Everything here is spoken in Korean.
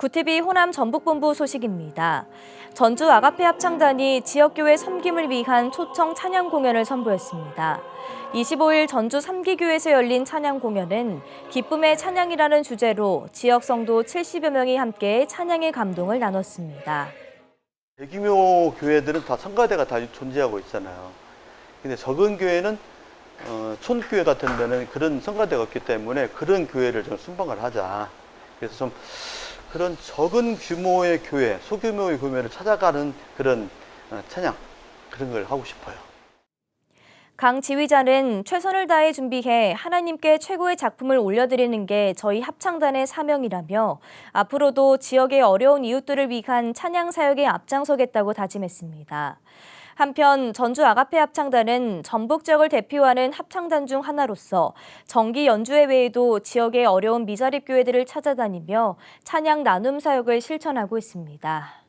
구티비 호남 전북본부 소식입니다. 전주 아가페 합창단이 지역교회 섬김을 위한 초청 찬양 공연을 선보였습니다. 25일 전주 3기교에서 열린 찬양 공연은 기쁨의 찬양이라는 주제로 지역 성도 70여 명이 함께 찬양의 감동을 나눴습니다. 대규모 교회들은 다 성가대가 다 존재하고 있잖아요. 근데 적은 교회는 어, 촌교회 같은 데는 그런 성가대가 없기 때문에 그런 교회를 좀 순방을 하자. 그래서 좀 그런 적은 규모의 교회, 소규모의 교회를 찾아가는 그런 어, 찬양 그런 걸 하고 싶어요. 강 지휘자는 최선을 다해 준비해 하나님께 최고의 작품을 올려드리는 게 저희 합창단의 사명이라며 앞으로도 지역의 어려운 이웃들을 위한 찬양 사역에 앞장서겠다고 다짐했습니다. 한편 전주 아가페 합창단은 전북 지역을 대표하는 합창단 중 하나로서 정기 연주회 외에도 지역의 어려운 미자립 교회들을 찾아다니며 찬양 나눔 사역을 실천하고 있습니다.